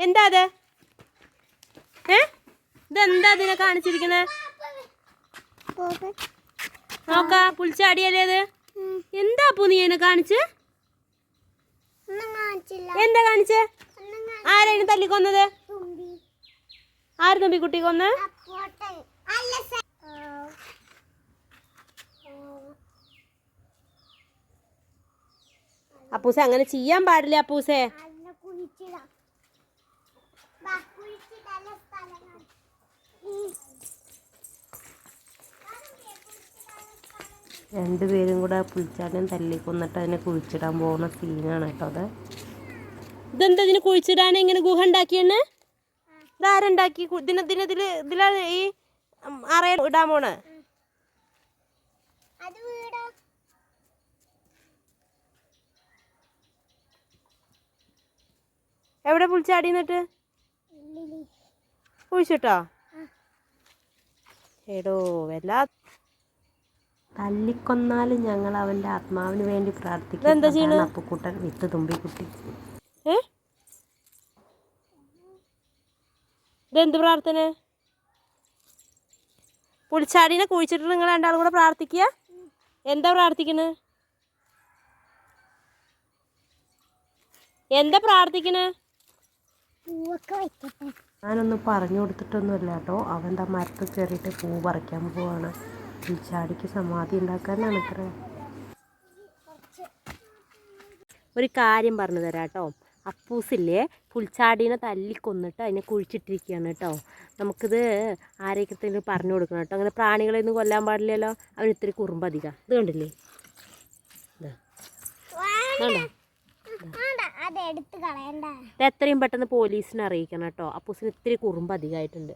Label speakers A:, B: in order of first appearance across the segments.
A: എന്താ അത്? ഏ? ഇതെന്താ അതിനെ കാണിച്ചിരിക്കുന്നത് നോക്കാ പുളിച്ചാടിയല്ലേ അത് എന്താ പൂ നീ എന്നെ കാണിച്ച്? എന്താ കാണിച്ച്? ആരാണ് തല്ലിക്കൊന്നത്? ആര് തുമ്പി കുട്ടി കൊന്ന്. അപ്പൂസെ അങ്ങനെ ചെയ്യാൻ പാടില്ല അപ്പൂസെ. രണ്ടുപേരും കൂടെ പുളിച്ചാടിനെ തല്ലി കൊന്നിട്ട് അതിനെ കുഴിച്ചിടാൻ പോകുന്ന സീനാണ് കേട്ടോ അത്. ഇതെന്താ ഇതിനെ കുഴിച്ചിടാൻ ഇങ്ങനെ ഗുഹ ഉണ്ടാക്കിയെന്ന്? ഇതാരുണ്ടാക്കി? കു- ഇതിന് ഇതിന് ഇതിൽ ഇതിലാ ഈ അറയിൽ ഇടാൻ പോണേ. എവിടെ പുളിച്ചാടി എന്നിട്ട്. കുഴിച്ചിട്ടോ? എടോ വല്ലാ തല്ലിക്കൊന്നാലും ഞങ്ങൾ അവന്റെ ആത്മാവിന് വേണ്ടി പ്രാർത്ഥിക്കും. അപ്പുക്കുട്ടൻ വിത്ത് തുമ്പിക്കുട്ടി ഏ? ഇതെന്ത് പ്രാർത്ഥന? പുളിച്ചാടിനെ കുഴിച്ചിട്ട് നിങ്ങൾ രണ്ടാളും കൂടെ പ്രാർത്ഥിക്കുക? എന്താ പ്രാർത്ഥിക്കണ്? എന്താ പ്രാർത്ഥിക്കണേ?
B: പൂവൊക്കെ
A: ഞാനൊന്നും പറഞ്ഞു കൊടുത്തിട്ടൊന്നുമില്ല കേട്ടോ അവന്റെ മരത്തിൽ കയറിയിട്ട് പൂ പറിക്കാൻ പോവാണ്. ചാടിക്ക് സമാധി ഉണ്ടാക്കാനാണ് ഇത്ര. ഒരു കാര്യം പറഞ്ഞു തരാം കേട്ടോ അപ്പൂസില്ലേ പുൽച്ചാടീനെ തല്ലിക്കൊന്നിട്ട് അതിനെ കുഴിച്ചിട്ടിരിക്കുകയാണ് കേട്ടോ. നമുക്കിത് ആരെയൊക്കെ പറഞ്ഞു കൊടുക്കണം കേട്ടോ. അങ്ങനെ പ്രാണികളെ ഒന്നും കൊല്ലാൻ പാടില്ലല്ലോ. അവൻ ഇത്തിരി കുറുമ്പ് അധികം. ഇത് കണ്ടില്ലേ? ഇത് ഇത് എത്രയും പെട്ടെന്ന് പോലീസിനെ അറിയിക്കണം കേട്ടോ. അപ്പൂസിന് ഇത്തിരി കുറുമ്പ് അധികമായിട്ടുണ്ട്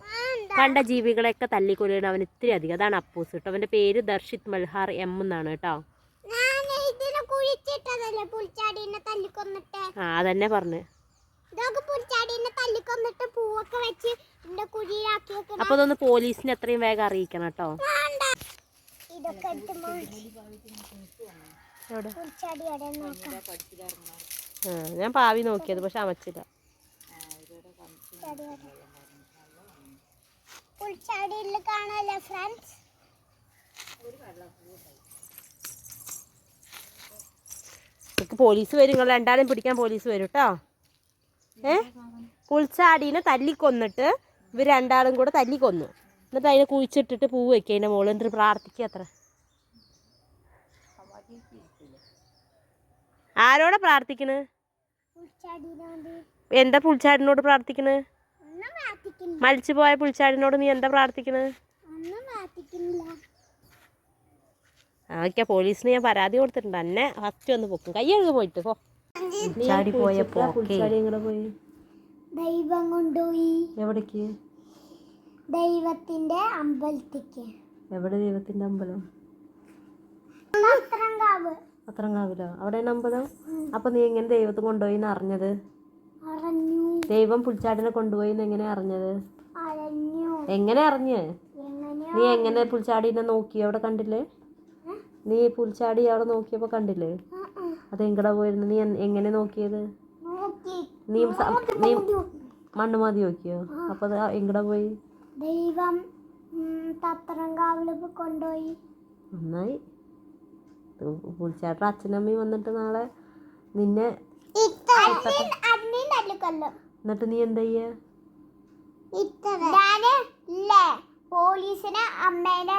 A: കണ്ട ജീവികളെയൊക്കെ തല്ലിക്കൊല്ലുകയാണ് അവൻ ഇത്തിരി അധികം. അതാണ് അപ്പൂസ് കേട്ടോ. അവന്റെ പേര് ദർശിത് മൽഹാർ എം എന്നാണ് കേട്ടോ.
B: ഞാൻ ഇതിനെ കുഴിച്ചിട്ടതല്ലേ? പുൽച്ചാടീനെ തല്ലിക്കൊന്നിട്ട്.
A: ആ അതന്നെ പറഞ്ഞു.
B: അപ്പൊ ഇതൊന്ന് തല്ലിക്കൊന്നിട്ട് പൂവൊക്കെ വെച്ച് കുഴിയിലാക്കി വെക്കണം
A: അപ്പോൾ അതൊന്ന് പോലീസിനെ എത്രയും വേഗം അറിയിക്കണം കേട്ടോ.
B: ഇതൊക്കെ
A: ഞാൻ പാവി നോക്കിയത് പക്ഷെ അമച്ചില്ല.
B: പുൽച്ചാടിയിൽ ഫ്രണ്ട്സ്
A: പോലീസ് വരും നിങ്ങൾ രണ്ടാളും പിടിക്കാൻ പോലീസ് വരും കേട്ടോ ഏ? പുൽച്ചാടീനെ തല്ലിക്കൊന്നിട്ട് ഇവർ രണ്ടാളും കൂടെ തല്ലിക്കൊന്നു. എന്നിട്ട് അതിനെ കുഴിച്ചിട്ടിട്ട് പൂ വെക്കുക അതിന്റെ മോൾ എന്നിട്ട് പ്രാർത്ഥിക്കുക അത്ര. ആരോടെ പ്രാർത്ഥിക്കണ്? എന്താ പുൽച്ചാടിനോട് പ്രാർത്ഥിക്കണ്? മരിച്ചു പോയ പുൽച്ചാടിനോട് നീ എന്താ പ്രാർത്ഥിക്കണ്? ഓക്കെ പോലീസിന് ഞാൻ പരാതി കൊടുത്തിട്ടുണ്ട്. എന്നെ ഫസ്റ്റ് ഒന്ന് പൊക്കും. കൈ കഴുകി പോയിട്ട് പോ. ചാടി പോയ പുൽച്ചാടി എങ്ങനെ പോയി?
B: ദൈവം കൊണ്ടുപോയി.
A: എവിടേക്ക്?
B: ദൈവത്തിന്റെ അമ്പലത്തേക്ക്.
A: എവിടെ ദൈവത്തിന്റെ അമ്പലം?
B: പത്രങ്കാവ്
A: അത്രങ്ങാവിലോ അവിടെ അമ്പലം അപ്പൊ നീ എങ്ങനെ ദൈവത്തെ കൊണ്ടുപോയി എന്ന് അറിഞ്ഞത്?
B: അറിഞ്ഞു.
A: ദൈവം പുൽച്ചാട്ടിനെ കൊണ്ടുപോയി എന്ന് എങ്ങനെ അറിഞ്ഞത്?
B: അറിഞ്ഞു.
A: എങ്ങനെ അറിഞ്ഞ്? നീ എങ്ങനെ പുൽച്ചാടിനെ നോക്കി? അവിടെ കണ്ടില്ലേ? നീ പുൽച്ചാടി അവിടെ നോക്കിയപ്പോ കണ്ടില്ലേ. അത് എങ്ങടെ പോയിരുന്നു? നീ എങ്ങനെ നോക്കിയത്?
B: നോക്കി.
A: നീ നീ മണ്ണ് മതി നോക്കിയോ? അപ്പൊ അത് എങ്ങടാ പോയി?
B: ദൈവം കൊണ്ടുപോയി.
A: നന്നായി. പുൽച്ചാട്ട അച്ഛനമ്മയും വന്നിട്ട് നാളെ നിന്നെ എന്നിട്ട് നീ എന്താ ചെയ്യാ?
B: പോലീസിനെ അമ്മേനെ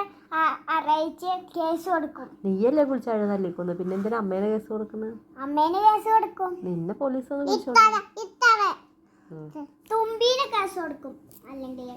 B: അറിയിച്ച് കേസ് കൊടുക്കും.
A: നീയല്ലേ കുളിച്ചാഴ തല്ലിക്കുന്നു? പിന്നെ എന്തിനാ അമ്മേനെ കേസ് കൊടുക്കുന്നത്
B: അമ്മേനെ കേസ് കൊടുക്കും.
A: നിന്നെ പോലീസ്
B: ഇത്തവ കേസ് കൊടുക്കും. അല്ലെങ്കിൽ